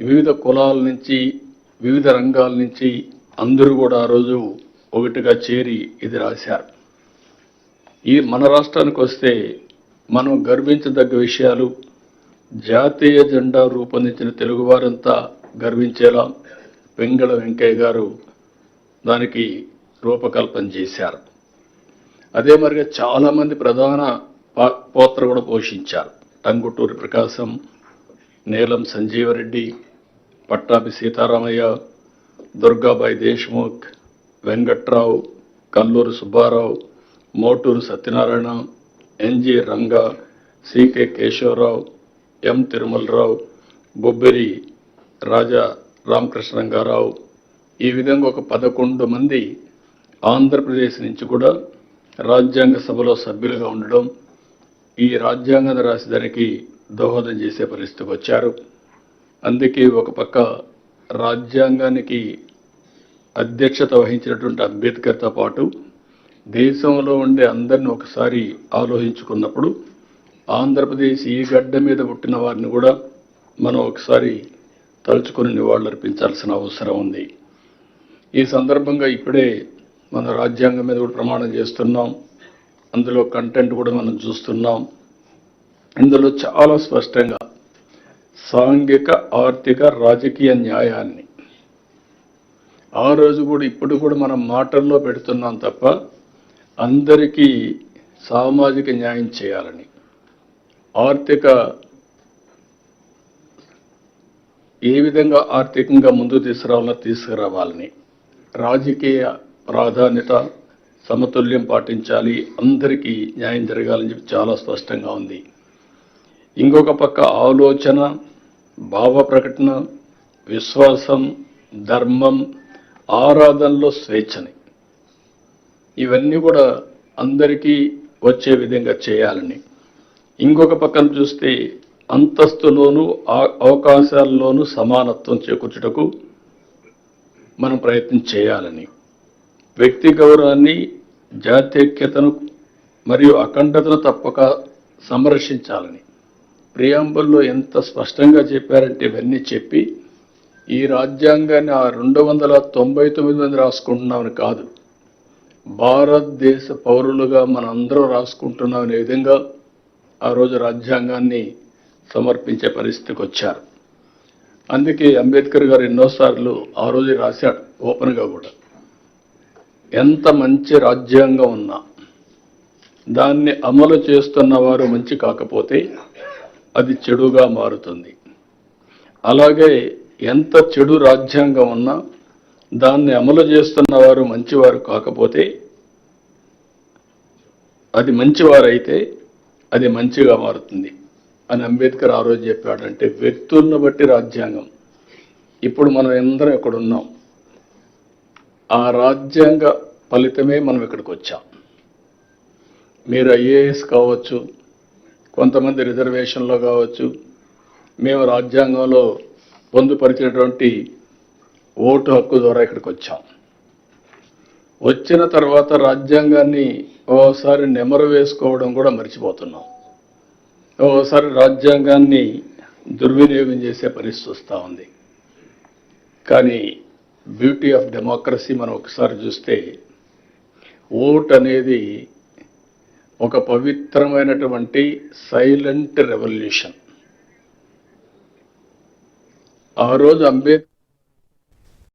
వివిధ కులాల నుంచి వివిధ రంగాల నుంచి అందరూ కూడా ఆ రోజు ఒకటిగా చేరి ఇది రాశారు. ఈ మన రాష్ట్రానికి వస్తే మనం గర్వించదగ్గ విషయాలు జాతీయ జెండా రూపొందించిన తెలుగువారంతా గర్వించేలా వెంగళ వెంకయ్య గారు దానికి రూపకల్పన చేశారు. అదే మరిగా చాలామంది ప్రధాన పా- పాత్ర కూడా పోషించారు. Tanguturi Prakasam Neelam Sanjiva Reddy Pattabhi Sitaramayya Durgabai Deshmukh Venkatrao Kalluru Subbarao Moturu Satyanarayana N G Ranga C K Keshavarao M Tirumalarao Bobbili Raja Ramakrishna Rangarao. ఈ విధంగా ఒక పదకొండు మంది ఆంధ్రప్రదేశ్ నుంచి కూడా రాజ్యాంగ సభలో సభ్యులుగా ఉండడం ఈ రాజ్యాంగాన్ని రాసేదానికి దోహదం చేసే పరిస్థితికి వచ్చారు. అందుకే ఒక పక్క రాజ్యాంగానికి అధ్యక్షత వహించినటువంటి అంబేద్కర్తో పాటు దేశంలో ఉండే అందరిని ఒకసారి ఆలోచించుకున్నప్పుడు ఆంధ్రప్రదేశ్ ఈ గడ్డ మీద పుట్టిన వారిని కూడా మనం ఒకసారి తలుచుకొని నివాళులర్పించాల్సిన అవసరం ఉంది. ఈ సందర్భంగా ఇప్పుడే మన రాజ్యాంగం మీద కూడా ప్రమాణం చేస్తున్నాం. అందులో కంటెంట్ కూడా మనం చూస్తున్నాం. ఇందులో చాలా స్పష్టంగా సాంఘిక ఆర్థిక రాజకీయ న్యాయాన్ని. ఆ రోజు కూడా ఇప్పుడు కూడా మనం మాటల్లో పెడుతున్నాం తప్ప అందరికీ సామాజిక న్యాయం చేయాలని. ఆర్థిక ఏ విధంగా ఆర్థికంగా ముందు తీసుకురావాలో తీసుకురావాలని. రాజకీయ ప్రాధాన్యత సమతుల్యం పాటించాలి అందరికీ న్యాయం జరగాలని చెప్పి చాలా స్పష్టంగా ఉంది. ఇంకొక పక్క ఆలోచన భావ ప్రకటన విశ్వాసం ధర్మం ఆరాధనలో స్వేచ్ఛని. ఇవన్నీ కూడా అందరికీ వచ్చే విధంగా చేయాలని. ఇంకొక పక్కన చూస్తే అంతస్తులోను అవకాశాల్లోనూ సమానత్వం చేకూర్చుటకు మనం ప్రయత్నం చేయాలని. వ్యక్తి గౌరవాన్ని జాతీయతను మరియు అఖండతను తప్పక సంరక్షించాలని. ప్రియాంబుల్లో ఎంత స్పష్టంగా చెప్పారంటే ఇవన్నీ చెప్పి ఈ రాజ్యాంగాన్ని ఆ రెండు వందల తొంభై తొమ్మిది మంది రాసుకుంటున్నామని కాదు భారతదేశ పౌరులుగా మనందరం రాసుకుంటున్నామనే విధంగా ఆ రోజు రాజ్యాంగాన్ని సమర్పించే పరిస్థితికి వచ్చారు. అందుకే అంబేద్కర్ గారు ఎన్నోసార్లు ఆ రోజు రాశాడు ఓపెన్గా కూడా. ఎంత మంచి రాజ్యాంగం ఉన్నా దాన్ని అమలు చేస్తున్న వారు మంచి కాకపోతే అది చెడుగా మారుతుంది. అలాగే ఎంత చెడు రాజ్యాంగం ఉన్నా దాన్ని అమలు చేస్తున్న వారు మంచివారు కాకపోతే అది మంచివారైతే అది మంచిగా మారుతుంది అని అంబేద్కర్ ఆ రోజు చెప్పాడంటే వ్యక్తులను బట్టి రాజ్యాంగం. ఇప్పుడు మనం అందరం ఇక్కడ ఉన్నాం. ఆ రాజ్యాంగ ఫలితమే మనం ఇక్కడికి వచ్చాం. మీరు ఐఏఎస్ కావచ్చు కొంతమంది రిజర్వేషన్లో కావచ్చు మేము రాజ్యాంగంలో పొందుపరిచినటువంటి ఓటు హక్కు ద్వారా ఇక్కడికి వచ్చాం. వచ్చిన తర్వాత రాజ్యాంగాన్ని ఓసారి నెమరు వేసుకోవడం కూడా మర్చిపోతున్నాం. ఓసారి రాజ్యాంగాన్ని దుర్వినియోగం చేసే పరిస్థితి వస్తూ ఉంది. కానీ బ్యూటీ ఆఫ్ డెమోక్రసీ మనం ఒకసారి చూస్తే ఓట్ అనేది ఒక పవిత్రమైనటువంటి సైలెంట్ రెవల్యూషన్. ఆ రోజు అంబేద్కర్